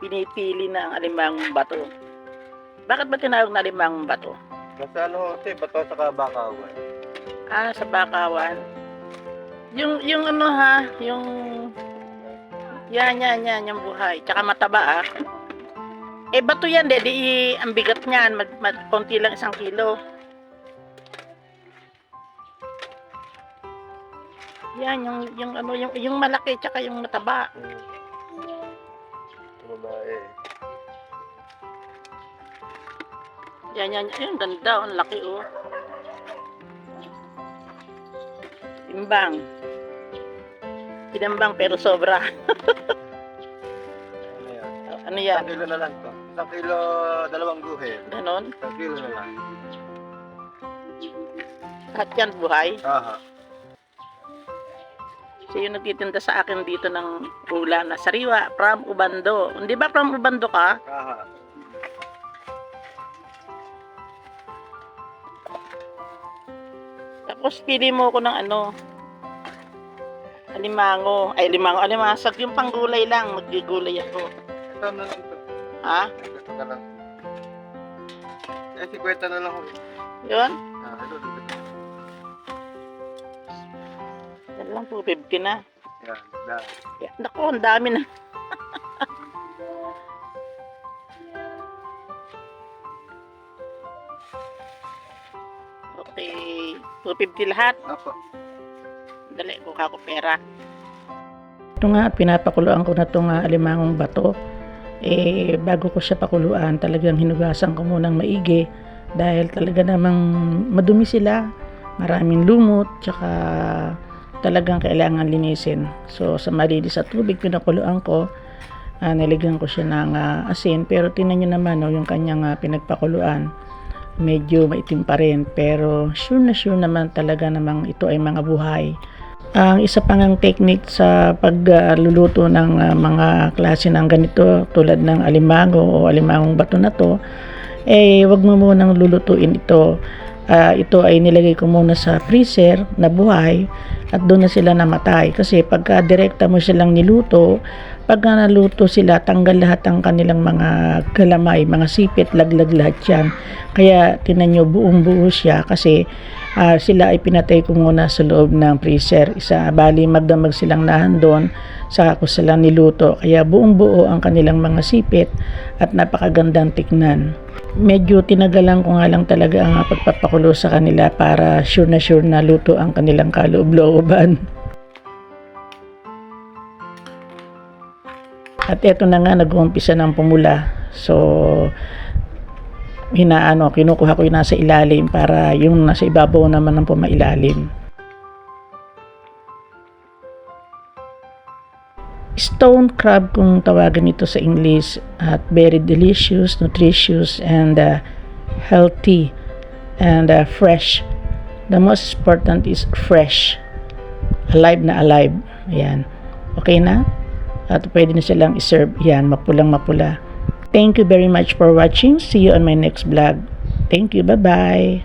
pinipili na ang alimangong bato. Bakit ba tinawag na alimangong bato? Nasa ano, Jose, bato sa kabakawan. Ah, sa bakawan. Yung, yung ano ha, yung... Yan, yan, yan, yung buhay. Tsaka mataba ah. Eh, bato yan, de, di, ang bigat niyan, mag, mag, konti lang isang kilo. Yan, yung, yung ano, yung, yung malaki, tsaka yung mataba. Babae. Yan, yan, yan, ganda, ang laki oh. Timbang. Tinambang pero sobra. Ano yan? Ano yan? Isang kilo na lang to. Isang kilo, dalawang guhit. Ganon? Isang kilo na lang. Lahat yan buhay. Aha. Siya yung nagtitinda sa akin dito ng ulam na sariwa from Ubando. Hindi ba from Ubando ka? Aha. Tapos pili mo ko ng ano, alimango. Ay, limango, alimasag. Yung panggulay lang, magigulay ako. Ito na lang to. Ha? Ito na lang. Eh, si Kweta na lang ho. Yun? Lang, 250 na. Yan, dahil. Yan, Naku, ang dami na. okay, 250 lahat. Apo. Dali, kuha ko pera. Ito nga, pinapakuluan ko na itong alimangong bato. Eh, bago ko siya pakuluan, talagang hinugasan ko munang maigi dahil talaga namang madumi sila, maraming lumot, tsaka talagang kailangan linisin. So, sa malinis at tubig, pinakuluan ko, ah, nilagyan ko siya ng ah, asin, pero tinan nyo naman, no, yung kanyang ah, pinagpakuluan, medyo maitim pa rin, pero sure na sure naman talaga namang ito ay mga buhay. Ang isa pang ang technique sa pagluluto ng ah, mga klase ng ganito tulad ng alimango o alimangong bato na to, eh wag mo munang lulutuin ito. Ah, ito ay nilagay ko muna sa freezer na buhay at doon na sila namatay. Kasi pagka direkta mo silang niluto, pagka naluto sila, tanggal lahat ang kanilang mga galamay, mga sipit, laglag lahat yan. Kaya tinan nyo buong buo siya kasi ah, sila ay pinatay ko muna sa loob ng freezer. Isa, bali magdamag silang nahan doon, saka ko sila niluto. Kaya buong buo ang kanilang mga sipit at napakagandang tignan. Medyo tinagalan ko nga lang talaga ang pagpapakulo sa kanila para sure na sure na luto ang kanilang kaloob-looban. At eto na nga, nag-uumpisa ng pumula. So, hinaano, kinukuha ko yung nasa ilalim para yung nasa ibabaw naman ng pumailalim. Stone crab kung tawagan ito sa English at very delicious, nutritious, and uh, healthy and uh, fresh. The most important is fresh. Alive na alive. Ayan. Okay na? At pwede na silang iserve. Yan, mapulang mapula. Thank you very much for watching. See you on my next vlog. Thank you. Bye-bye.